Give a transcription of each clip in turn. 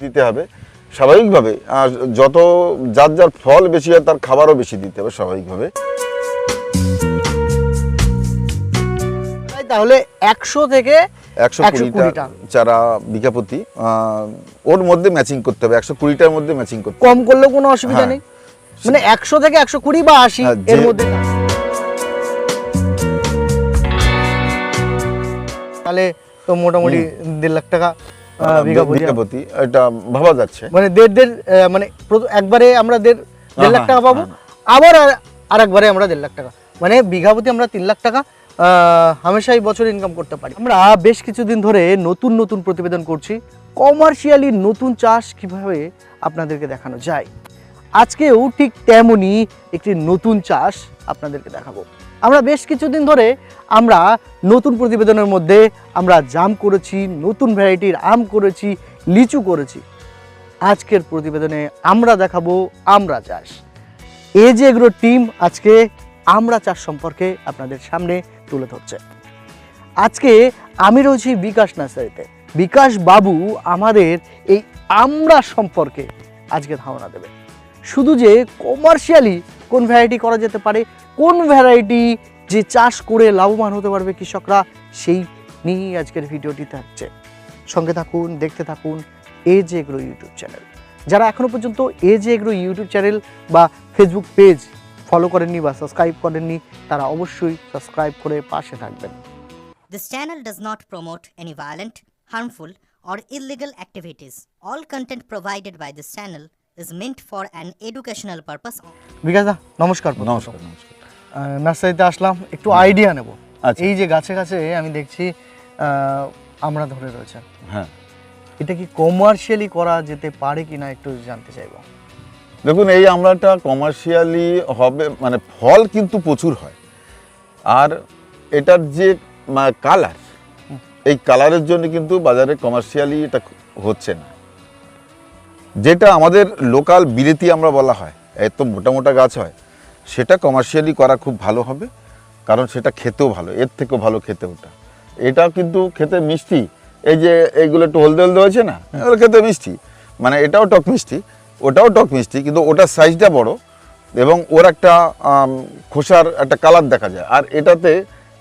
দিতে হবে স্বাভাবিকভাবে। আর যত যার যার ফল বেশি হয় তার খাবারও বেশি দিতে হবে স্বাভাবিকভাবে। তাহলে একশো থেকে একশো কুড়িটা চারা বিঘা প্রতি আহ, ওর মধ্যে ম্যাচিং করতে হবে একশো কুড়িটার মধ্যে ম্যাচিং করতে কম করলেও কোনো অসুবিধা হ্যাঁ। নেই। মানে একশো থেকে একশো কুড়ি বা আশি হ্যাঁ, এর মধ্যে তাহলে তো মোটামুটি দেড় লাখ টাকা আহ, বিঘা প্রতি বিঘা প্রতি এটা ভাবা যাচ্ছে। মানে দেড় দেড় মানে একবারে আমরা দেড় দেড় লাখ টাকা পাবো। আবার আর- একবারে আমরা দেড় লাখ টাকা। মানে বিঘা প্রতি আমরা তিন লাখ টাকা হামেশাই বছর ইনকাম করতে পারি। আমরা বেশ কিছুদিন ধরে নতুন নতুন প্রতিবেদন করছি। কমার্শিয়ালি নতুন চাষ কীভাবে আপনাদেরকে দেখানো যায়? আজকেও ঠিক তেমনই একটি নতুন চাষ আপনাদেরকে দেখাবো। আমরা বেশ কিছুদিন ধরে আমরা নতুন প্রতিবেদনের মধ্যে আমরা জাম করেছি, নতুন ভ্যারাইটির আম করেছি, লিচু করেছি। আজকের প্রতিবেদনে আমরা দেখাবো আমরা চাষ। এ যে এগ্রো টিম আজকে আমরা চাষ সম্পর্কে আপনাদের সামনে তুলে ধরছে। আজকে আমি রয়েছি বিকাশ নার্সারিতে। বিকাশ বাবু আমাদের এই আমরা সম্পর্কে আজকে ধারণা দেবে। শুধু যে কমার্শিয়ালি কোন ভ্যারাইটি করা যেতে পারে কোন ভ্যারাইটি যে চাষ করে লাভবান হতে পারবে কৃষকরা সেই নিয়েই আজকের ভিডিওটি থাকছে সঙ্গে থাকুন দেখতে থাকুন এ যে এগ্রো ইউটিউব চ্যানেল যারা এখনও পর্যন্ত এ যে এগ্রো ইউটিউব চ্যানেল বা ফেসবুক পেজ ফলো করেননি বা সাবস্ক্রাইব করেননি তারা অবশ্যই সাবস্ক্রাইব করে পাশে থাকবেন This channel does not promote any violent, harmful, or illegal activities. All content provided by this channel is meant for an educational purpose. বিকাশ দা নমস্কার। নমস্কার নমস্কার নার্সারিতে আসলাম একটু আইডিয়া নেব। আচ্ছা। এই যে গাছে গাছে আমি দেখছি আমরা ধরে রয়েছে। হ্যাঁ। এটা কি কমার্শিয়ালি করা যেতে পারে কিনা একটু জানতে চাইব। দেখুন এই আমড়াটা কমার্শিয়ালি হবে মানে ফল কিন্তু প্রচুর হয়। আর এটার যে কালার এই কালারের জন্য কিন্তু বাজারে কমার্শিয়ালি এটা হচ্ছে না। যেটা আমাদের লোকাল বিলেতি আমরা বলা হয় এত মোটা মোটা গাছ হয় সেটা কমার্শিয়ালি করা খুব ভালো হবে কারণ সেটা খেতেও ভালো এর থেকেও ভালো খেতে ওটা। এটা কিন্তু খেতে মিষ্টি এই যে এইগুলো একটু হলদে হলদে হয়েছে না এগুলো খেতে মিষ্টি মানে এটাও টক মিষ্টি ওটাও টক মিষ্টি কিন্তু ওটার সাইজটা বড় এবং ওর একটা খোসার একটা কালার দেখা যায়। আর এটাতে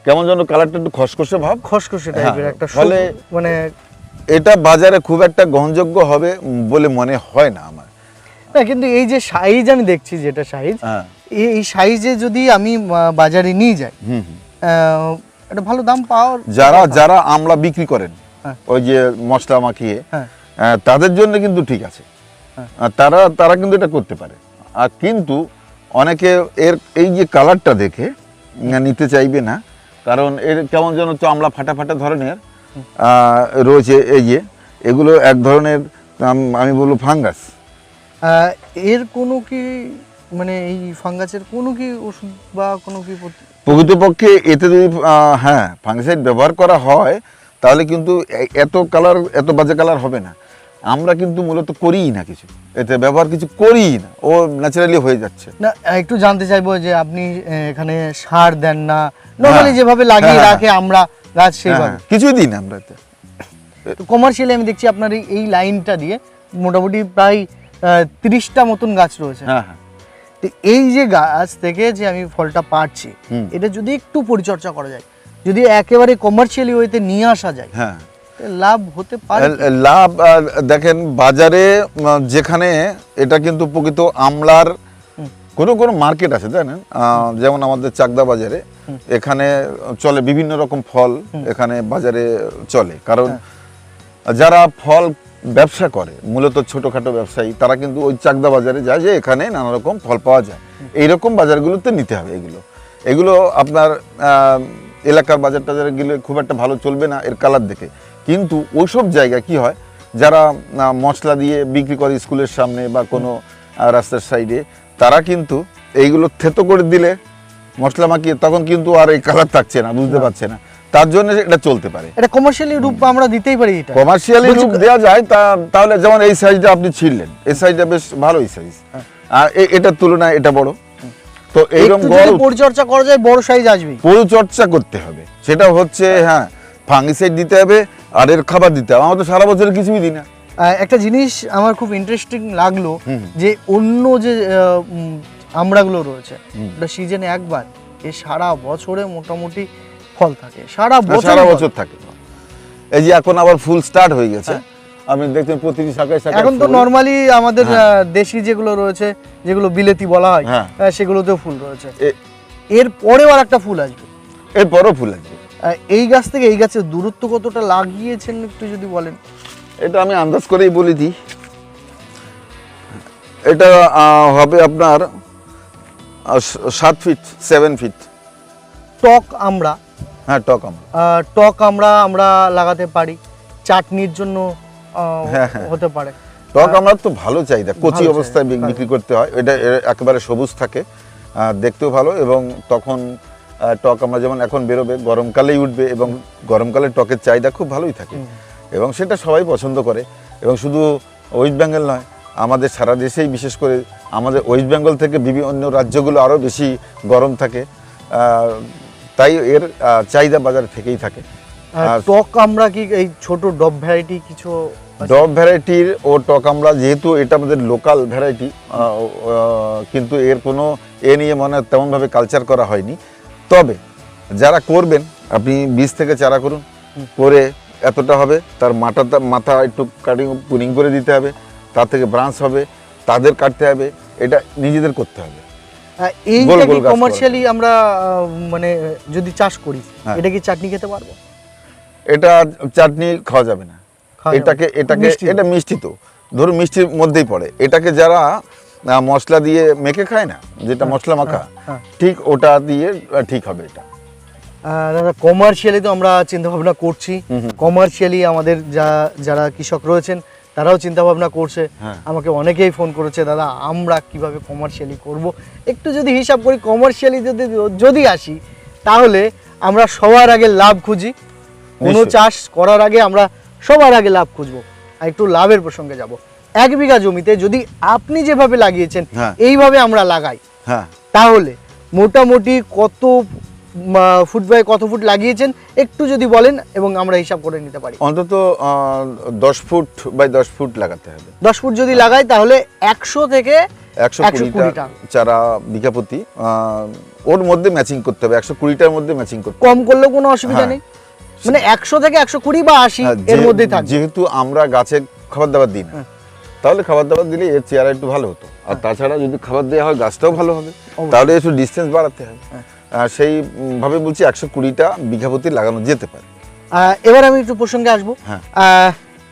কেমন যেন কালারটা একটু খসখসে ভাব। খসখসে টাইপের হ্যাঁ, একটা ফলে মানে এটা বাজারে খুব একটা গ্রহণযোগ্য হবে বলে মনে হয় না আমার। না কিন্তু এই যে সাইজ আমি দেখছি যেটা সাইজ হ্যাঁ। এই সাইজে যদি আমি বাজারে নিয়ে যাই হুম হুম আহ, একটা ভালো দাম পাওয়ার যারা যারা আমলা বিক্রি করেন হ্যাঁ। ওই যে মশলা মাখিয়ে হ্যাঁ। তাদের জন্য কিন্তু ঠিক আছে হ্যাঁ। তারা তারা কিন্তু এটা করতে পারে আর কিন্তু অনেকে এর এই যে কালারটা দেখে নিতে চাইবে না কারণ এর কেমন যেন চামড়া ফাটা ফাটা ধরনের রয়েছে এই যে এগুলো এক ধরনের আমি বলব ফাঙ্গাস এর কোনো কি মানে এই ফাঙ্গাসের কোনো কি ওষুধ বা কোনো কি প্রকৃতপক্ষে এতে যদি হ্যাঁ ফাঙ্গিসাইড ব্যবহার করা হয় তাহলে কিন্তু এত কালার এত বাজে কালার হবে না। আমরা কিন্তু মূলত করিই না কিছু। এতে ব্যবহার কিছু করিই না। ও ন্যাচারালি হয়ে যাচ্ছে। না একটু জানতে চাইব যে আপনি এখানে সার দেন না। নর্মালি হ্যাঁ। যেভাবে লাগিয়ে হ্যাঁ, রাখে আমরা গাছ সেইভাবে। হ্যাঁ, কিছুই দিই না আমরা এতে। কমার্শিয়ালি আমি দেখছি আপনার এই- এই লাইনটা দিয়ে মোটামুটি প্রায় তিরিশটা মতন গাছ রয়েছে। হ্যাঁ হ্যাঁ। তো এই যে গাছ থেকে যে আমি ফলটা পাচ্ছি। এটা যদি একটু পরিচর্যা করা যায় যদি একেবারে কমার্শিয়ালি ওইতে নিয়ে আসা যায় হ্যাঁ। লাভ হতে পারে। লাভ দেখেন বাজারে যেখানে এটা কিন্তু প্রকৃত আমলার কোনো কোনো মার্কেট আছে জানেন যেমন আমাদের চাকদা বাজারে এখানে চলে বিভিন্ন রকম ফল এখানে বাজারে চলে। কারণ যারা ফল ব্যবসা করে মূলত ছোটোখাটো ব্যবসায়ী তারা কিন্তু ওই চাকদা বাজারে যায় যে এখানে নানা রকম ফল পাওয়া যায়। এইরকম বাজারগুলোতে নিতে হবে এগুলো। এগুলো আপনার এলাকার বাজার টাজারে গেলে খুব একটা ভালো চলবে না এর কালার দেখে। কিন্তু ওইসব জায়গা কি হয় যারা মশলা দিয়ে বিক্রি করে স্কুলের সামনে বা কোনো রাস্তার সাইডে তারা কিন্তু এইগুলো থেতো করে দিলে মশলা মাখিয়ে তখন কিন্তু আর এই কালার থাকছে না বুঝতে পারছে না। তার জন্য এটা চলতে পারে। এটা কমার্শিয়ালি রূপ আমরা দিতেই পারি এটা। কমার্শিয়ালি রূপ দেওয়া যায় তা তাহলে যেমন এই সাইজটা আপনি ছিঁড়লেন এই সাইজটা বেশ ভালোই সাইজ আর এ- এটার তুলনায় এটা বড়। তো এইরকম বড় পরিচর্যা করা যায় বড় সাইজ আসবেই। পরিচর্যা করতে হবে। সেটা হচ্ছে হ্যাঁ। ফাঙ্গিসাইড দিতে হবে আর এর খাবার দিতে হবে। আমরা তো সারা বছর কিছুই দিই না। একটা জিনিস আমার খুব ইন্টারেস্টিং লাগল যে অন্য যে আমড়াগুলো রয়েছে ওটা সিজনে একবার। এ সারা বছরে মোটামুটি ফল থাকে সারা বছর সারা বছর থাকে। এই যে এখন আবার ফুল স্টার্ট হয়ে গেছে। আপনি দেখছেন প্রতিটি শাখায় শাখায় এখন তো ফুল। নর্মালি আমাদের দেশি যেগুলো রয়েছে যেগুলো বিলেতি বলা হয় হ্যাঁ। সেগুলোতেও ফুল রয়েছে। এর পরেও আর একটা ফুল আসবে। এরপরও ফুল আছে আহ, এই গাছ থেকে এই গাছের দূরত্ব কতটা লাগিয়েছেন একটু যদি বলেন? এটা আমি আন্দাজ করেই বলে দিই। এটা হবে আপনার সাত ফিট সেভেন ফিট টক আমরা হ্যাঁ টক আমরা টক আমরা আমরা লাগাতে পারি। চাটনির জন্য হ্যাঁ, হ্যাঁ। হতে পারে। টক আমরা তো ভালো চাহিদা। কচি অবস্থায় বিক- বিক্রি করতে হয়। এটা একেবারে সবুজ থাকে দেখতেও ভালো এবং তখন টক আমরা যেমন এখন বেরোবে গরমকালেই উঠবে এবং গরমকালে টকের চাহিদা খুব ভালোই থাকে। এবং সেটা সবাই পছন্দ করে। এবং শুধু ওয়েস্ট বেঙ্গল নয় আমাদের সারা দেশেই বিশেষ করে আমাদের ওয়েস্ট বেঙ্গল থেকে বিভিন্ন রাজ্যগুলো আরও বেশি গরম থাকে। তাই এর চাহিদা বাজার থেকেই থাকে। আর টক আমরা কি এই ছোট ডব ভ্যারাইটি কিছু ডব ভ্যারাইটির ও টক আমরা যেহেতু এটা আমাদের লোকাল ভ্যারাইটি কিন্তু এর কোনো এ নিয়ে মনে হয় তেমনভাবে কালচার করা হয়নি। তবে যারা করবেন আপনি বীজ থেকে চারা করুন করে এতটা হবে তার মাথাটা মাথা একটু কাটিং পুনিং করে দিতে হবে তার থেকে ব্রাঞ্চ হবে তাদের কাটতে হবে এটা নিজেদের করতে হবে। করা। কমার্শিয়ালি আমরা মানে যদি চাষ করি হ্যাঁ। এটা কি চাটনি খেতে পারব? এটা চাটনি খাওয়া যাবে না। এটাকে এটাকে এটা মিষ্টি তো। ধরুন মিষ্টির মধ্যেই পড়ে। এটাকে যারা মশলা দিয়ে মেখে খায় না যেটা মশলা মাখা হ্যাঁ। ঠিক ওটা দিয়ে ঠিক হবে এটা। আহ, দাদা কমার্শিয়ালি তো আমরা চিন্তা ভাবনা করছি কমার্শিয়ালি আমাদের যা যারা কৃষক রয়েছেন তারাও চিন্তা ভাবনা করছে। হ্যাঁ। আমাকে অনেকেই ফোন করেছে দাদা আমরা কীভাবে কমার্শিয়ালি করব? একটু যদি হিসাব করি কমার্শিয়ালি যদি যদি আসি তাহলে আমরা সবার আগে লাভ খুঁজি। কোনো চাষ করার আগে আমরা সবার আগে লাভ খুঁজবো আর একটু লাভের প্রসঙ্গে যাব। এক বিঘা জমিতে যদি আপনি যেভাবে লাগিয়েছেন হ্যাঁ। এইভাবে আমরা লাগাই। হ্যাঁ। তাহলে মোটামুটি কত ফুট বাই কত ফুট লাগিয়েছেন একটু যদি বলেন এবং আমরা হিসাব করে নিতে পারি। অন্তত দশ ফুট বাই দশ ফুট লাগাতে হবে। দশ ফুট যদি লাগাই তাহলে একশো থেকে একশো কুড়িটা চারা বিঘা প্রতি আহ, ওর মধ্যে ম্যাচিং করতে হবে একশো কুড়িটার মধ্যে ম্যাচিং করতে কম করলেও কোনো অসুবিধা হ্যাঁ। নেই। মানে একশো থেকে একশো কুড়ি বা আশি হ্যাঁ, এর যে- মধ্যেই থাকবে। যেহেতু আমরা গাছে খাবার দাবার দিই না হ্যাঁ। তাহলে খাবার দাবার দিলে এর চেয়ারা একটু ভালো হতো। আর তাছাড়া যদি খাবার দেওয়া হয় গাছটাও ভালো হবে। তাহলে একটু ডিস্টেন্স বাড়াতে হবে। আর সেই উম, বলছি একশো কুড়িটা বিঘা প্রতি লাগানো যেতে পারে। এবার আমি একটু প্রসঙ্গে আসব। হ্যাঁ।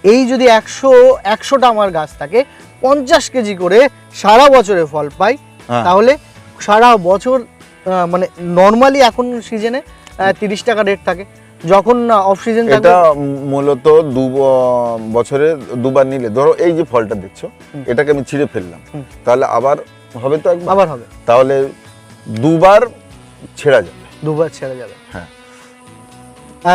এই যদি একশো একশোটা আমার গাছ থাকে পঞ্চাশ কেজি করে সারা বছরে ফল পাই হ্যাঁ। তাহলে সারা বছর মানে নর্মালি এখন সিজনে তিরিশ টাকা রেট থাকে। যখন অফ সিজন এটা মূলত দু বছরে দুবার নিলে ধরো এই যে ফলটা দেখছ এটাকে আমি ছিঁড়ে ফেললাম। তাহলে আবার হবে তো আবার হবে। তাহলে দুবার ছেঁড়া যাবে। দুবার ছেড়ে যাবে। হ্যাঁ।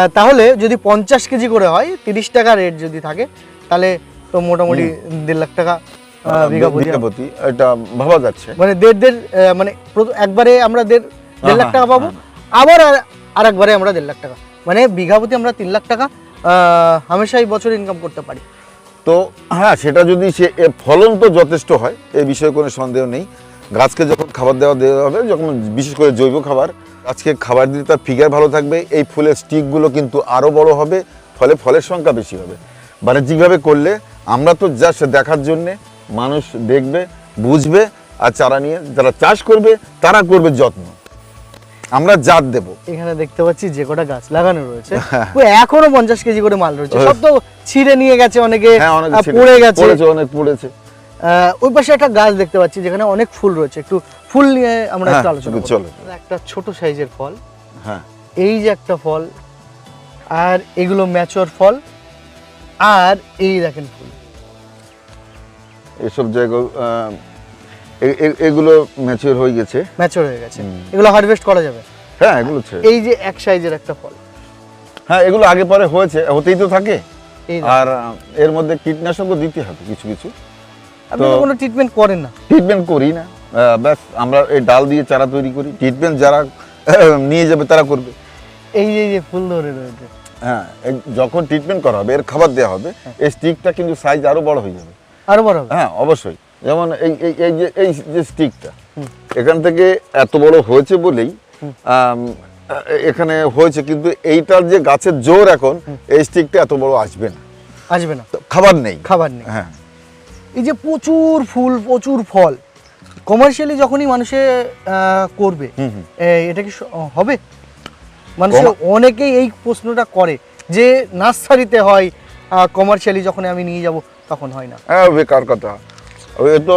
তাহলে যদি পঞ্চাশ কেজি করে হয় তিরিশ টাকা রেট যদি থাকে তাহলে তো মোটামুটি দেড় লাখ টাকা আহ, বিঘা প্রতি। বিঘা প্রতি এটা ভাবা যাচ্ছে। মানে দেড় দেড় মানে একবারে আমরা দেড় দেড় লাখ টাকা পাবো। আবার আর- একবারে আমরা দেড় লাখ টাকা। মানে বিঘা প্রতি আমরা তিন লাখ টাকা হামেশাই বছর ইনকাম করতে পারি। তো হ্যাঁ সেটা যদি সে ফলন তো যথেষ্ট হয় এ বিষয়ে কোনো সন্দেহ নেই। গাছকে যখন খাবার দেওয়া দেওয়া হবে যখন বিশেষ করে জৈব খাবার। গাছকে খাবার দিলে তার ফিগার ভালো থাকবে এই ফুলের স্টিকগুলো কিন্তু আরও বড় হবে ফলে ফলের সংখ্যা বেশি হবে। বাণিজ্যিকভাবে করলে আমরা তো জাস্ট দেখার জন্যে মানুষ দেখবে বুঝবে আর চারা নিয়ে যারা চাষ করবে তারা করবে যত্ন। আমরা জাত দেব। এখানে দেখতে পাচ্ছি যে কটা গাছ লাগানো রয়েছে। এখনও পঞ্চাশ কেজি করে মাল রয়েছে। সব তো ছিঁড়ে নিয়ে গেছে অনেকে হ্যাঁ পড়ে গেছে। অনেক পড়েছে। ওই পাশে একটা গাছ দেখতে পাচ্ছি যেখানে অনেক ফুল রয়েছে। একটু ফুল নিয়ে আমরা একটু হ্যাঁ, আলোচনা করব। চলো। একটা ছোট সাইজের ফল। হ্যাঁ। এই যে একটা ফল আর এগুলো ম্যাচর ফল আর এই দেখেন ফুল। এসব জায়গা এগুলো ম্যাচিওর হয়ে গেছে। ম্যাচর হয়ে গেছে। এগুলো হারভেস্ট করা যাবে। হ্যাঁ এগুলো এই যে এক সাইজের একটা ফল। হ্যাঁ এগুলো আগে পরে হয়েছে হতেই তো থাকে। এই আর এর মধ্যে কীটনাশকও দিতে হবে কিছু কিছু। আপনি কোনো ট্রিটমেন্ট করেন না। ট্রিটমেন্ট করি না। ব্যাস আমরা এই ডাল দিয়ে চারা তৈরি করি। ট্রিটমেন্ট যারা নিয়ে যাবে তারা করবে। এই যে যে ফুল ধরে রয়েছে। হ্যাঁ যখন ট্রিটমেন্ট করা হবে এর খাবার দেওয়া হবে এই স্টিকটা কিন্তু সাইজ আরও বড় হয়ে যাবে। আরও বড় হবে? হ্যাঁ অবশ্যই। যেমন এই এই এই যে এই যে স্টিকটা এখান থেকে এত বড় হয়েছে বলেই এখানে হয়েছে কিন্তু এইটার যে গাছের জোর এখন এই স্টিকটা এত বড় আসবে না। আসবে না। খাবার নেই। খাবার নেই। হ্যাঁ। এই যে প্রচুর ফুল প্রচুর ফল কমার্শিয়ালি যখনই মানুষে করবে এটা কি হবে? মানুষে অনেকেই এই প্রশ্নটা করে যে নার্সারিতে হয় কমার্শিয়ালি যখন আমি নিয়ে যাব তখন হয় না। হ্যাঁ বেকার কথা। ওই তো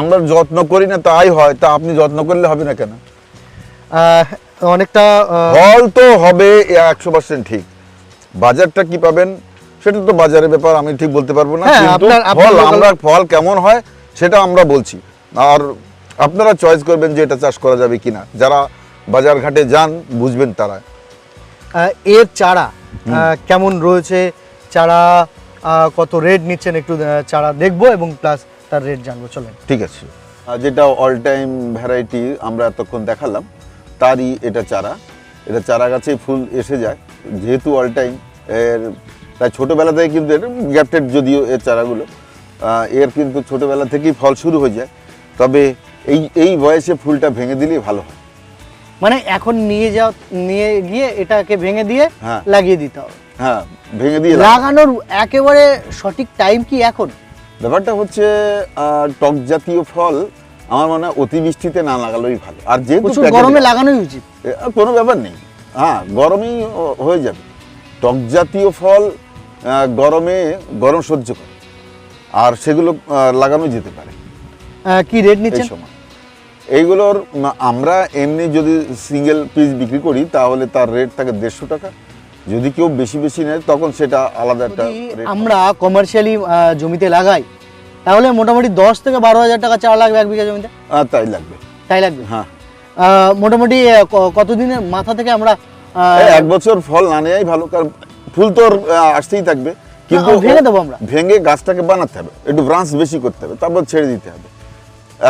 আমরা যত্ন করি না তাই হয়। তা আপনি যত্ন করলে হবে না কেন? অনেকটা ফল তো হবে একশো পার্সেন্ট ঠিক। বাজারটা কি পাবেন সেটা তো বাজারের ব্যাপার আমি ঠিক বলতে পারব না। হ্যাঁ, কিন্তু ফল আমরা ফল কেমন হয় সেটা আমরা বলছি। আর আপনারা চয়েস করবেন যে এটা চাষ করা যাবে কিনা। যারা বাজার ঘাটে যান বুঝবেন তারা। এর চারা কেমন রয়েছে? চারা কত রেট নিচ্ছেন একটু চারা দেখব এবং প্লাস তার রেট জানব। চলেন। ঠিক আছে। যেটা অল টাইম ভ্যারাইটি আমরা এতক্ষণ দেখালাম তারই এটা চারা। এটা চারা গাছেই ফুল এসে যায়। যেহেতু অল টাইম এর তাই ছোটোবেলা থেকে কিন্তু এটা গ্যাপটেড যদিও এর চারাগুলো এর কিন্তু ছোটোবেলা থেকেই ফল শুরু হয়ে যায়। তবে এই এই বয়সে ফুলটা ভেঙে দিলেই ভালো হয়। মানে এখন নিয়ে যাও নিয়ে গিয়ে এটাকে ভেঙে দিয়ে হ্যাঁ। লাগিয়ে দিতে হবে। হ্যাঁ ভেঙে দিয়ে। লাগানোর একেবারে সঠিক টাইম কি এখন? ব্যাপারটা হচ্ছে আহ, টক জাতীয় ফল আমার মনে হয় অতিবৃষ্টিতে না লাগালেই ভালো। আর যেহেতু প্রচুর packet- গরমে লাগানোই উচিত। এ, আর কোনো ব্যাপার নেই। হ্যাঁ গরমেই ও- হয়ে যাবে। টক জাতীয় ফল আহ, গরমে গরম সহ্য করে। আর সেগুলো আহ, লাগানো যেতে পারে। কি রেট নিচ্ছেন? এইগুলোর আমরা এমনি যদি সিঙ্গেল পিস বিক্রি করি তাহলে তার রেট থাকে দেড়শো টাকা। যদি কেউ বেশি বেশি নেয় তখন সেটা আলাদা একটা আমরা কমার্শিয়ালি জমিতে লাগাই তাহলে মোটামুটি দশ থেকে বারো হাজার টাকা চারা লাগবে এক বিঘা জমিতে? তাই লাগবে। তাই লাগবে? হ্যাঁ। মোটামুটি কতদিনের মাথা থেকে আমরা এক বছর ফল না নেওয়াই ভালো কারণ ফুল তো আসতেই থাকবে। কিন্তু ভেঙে দেবো আমরা। ভেঙে গাছটাকে বানাতে হবে একটু ব্রাঞ্চ বেশি করতে হবে তারপর ছেড়ে দিতে হবে।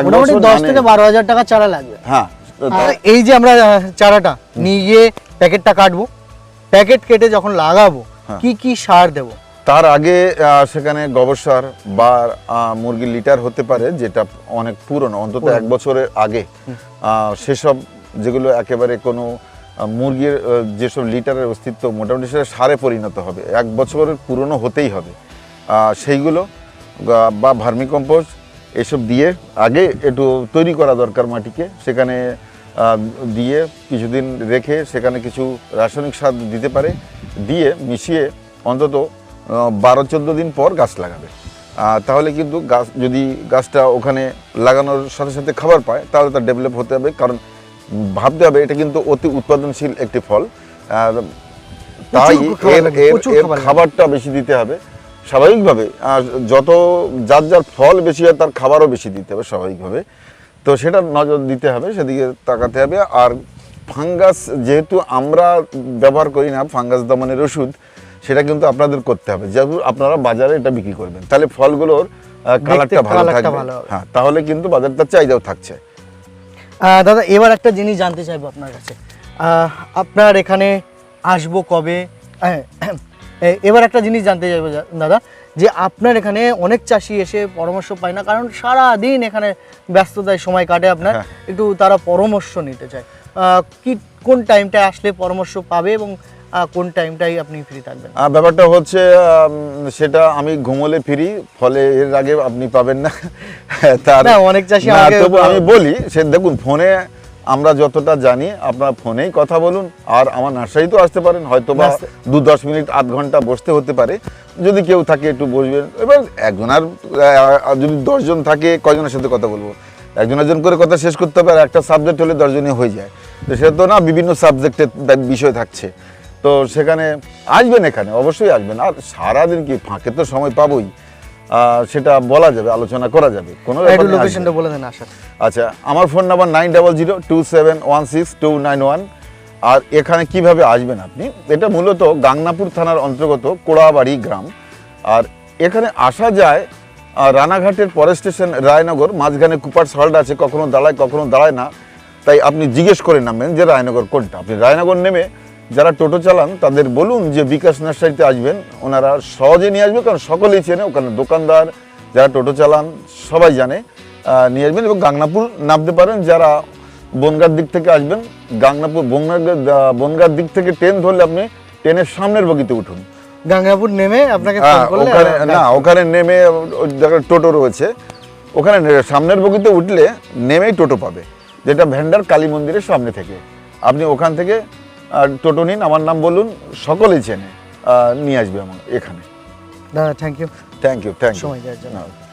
মোটামুটি দশ থেকে বারো হাজার টাকা চারা লাগবে। হ্যাঁ এই যে আমরা চারাটা নিয়ে গিয়ে প্যাকেটটা কাটবো। প্যাকেট কেটে যখন লাগাবো হ্যাঁ। কি কি সার দেবো? তার আগে সেখানে গোবর সার বা মুরগির লিটার হতে পারে যেটা অনেক পুরনো অন্তত এক বছরের আগে। সেসব যেগুলো একেবারে কোনো মুরগির যেসব লিটারের অস্তিত্ব মোটামুটি সেটা সারে পরিণত হবে। এক বছরের পুরনো হতেই হবে। সেইগুলো বা ভার্মি কম্পোস্ট এসব দিয়ে আগে একটু তৈরি করা দরকার মাটিকে। সেখানে দিয়ে কিছুদিন রেখে সেখানে কিছু রাসায়নিক সার দিতে পারে। দিয়ে মিশিয়ে অন্তত বারো চোদ্দ দিন পর গাছ লাগাবে। তাহলে কিন্তু গাছ যদি গাছটা ওখানে লাগানোর সাথে সাথে খাবার পায় তাহলে তার ডেভেলপ হতে হবে। কারণ ভাবতে হবে এটা কিন্তু অতি উৎপাদনশীল একটি ফল। তাই এর এর। খাবারটা বেশি দিতে হবে। স্বাভাবিকভাবে। আর যত যার যার ফল বেশি হয় তার খাবারও বেশি দিতে হবে স্বাভাবিকভাবে। তো সেটা নজর দিতে হবে সেদিকে তাকাতে হবে। আর ফাঙ্গাস যেহেতু আমরা ব্যবহার করি না ফাঙ্গাস দমনের ওষুধ সেটা কিন্তু আপনাদের করতে হবে। যেহেতু আপনারা বাজারে এটা বিক্রি করবেন তাহলে ফলগুলোর কালারটা ভালো থাকবে। হ্যাঁ তাহলে কিন্তু বাজারটার চাহিদাও থাকছে। দাদা এবার একটা জিনিস জানতে চাইব আপনার কাছে। আপনার এখানে আসব কবে? হ্যাঁ, এবার একটা জিনিস জানতে চাইব দাদা যে আপনার এখানে অনেক চাষি এসে পরামর্শ পায় না কারণ সারা দিন এখানে ব্যস্ততায় সময় কাটে আপনার হ্যাঁ। একটু তারা পরামর্শ নিতে চায়। কি কোন টাইমটায় আসলে পরামর্শ পাবে এবং কোন টাইমটাই আপনি ফ্রি থাকবেন? ব্যাপারটা হচ্ছে সেটা আমি ঘুমোলে ফিরি ফলে এর আগে আপনি পাবেন না। তার অনেক চাষী আমি বলি সে দেখুন ফোনে আমরা যতটা জানি আপনার ফোনেই কথা বলুন। আর আমার নার্সারি তো আসতে পারেন হয়তো বা দু দশ মিনিট আধ ঘণ্টা বসতে হতে পারে। যদি কেউ থাকে একটু বসবেন। এবার একজন আর যদি দশজন থাকে কয়জনের সাথে কথা বলব? একজন একজন করে কথা শেষ করতে হবে আর একটা সাবজেক্ট হলে দশজনই হয়ে যায়। তো সে তো না বিভিন্ন সাবজেক্টের বিষয় থাকছে। তো সেখানে আসবেন এখানে অবশ্যই আসবেন। আর সারাদিন কি ফাঁকে তো সময় পাবোই। সেটা বলা যাবে আলোচনা করা যাবে। কোনো। লোকেশনটা বলে দেন আসার আচ্ছা আমার phone number nine double zero two seven one six two nine one আর এখানে কীভাবে আসবেন আপনি? এটা মূলত গাংনাপুর থানার অন্তর্গত কোড়াবাড়ি গ্রাম। আর এখানে আসা যায় রানাঘাটের পরে স্টেশন রায়নগর মাঝখানে কুপার সল্ট আছে কখনো দাঁড়ায় কখনো দাঁড়ায় না। তাই আপনি জিজ্ঞেস করে নামবেন যে রায়নগর কোনটা? আপনি রায়নগর নেমে যারা টোটো চালান তাদের বলুন যে বিকাশ নার্সারিতে আসবেন ওনারা সহজে নিয়ে আসবে কারণ সকলেই চেনে ওখানে দোকানদার যারা টোটো চালান সবাই জানে নিয়ে আসবেন এবং গাংনাপুর নামতে পারেন যারা বনগার দিক থেকে আসবেন গাংনাপুর বনগার বনগার দিক থেকে ট্রেন ধরলে আপনি ট্রেনের সামনের বগিতে উঠুন। গাঙ্গাপুর নেমে আপনাকে হ্যাঁ, ওখানে না ওখানে নেমে টোটো রয়েছে। ওখানে সামনের বগিতে উঠলে নেমেই টোটো পাবে যেটা ভ্যান্ডার কালী মন্দিরের সামনে থেকে। আপনি ওখান থেকে আহ, টোটো নিন আমার নাম বলুন সকলেই চেনে। নিয়ে আসবে আমার এখানে। দাদা thank you thank you thank you সময় দেওয়ার জন্য।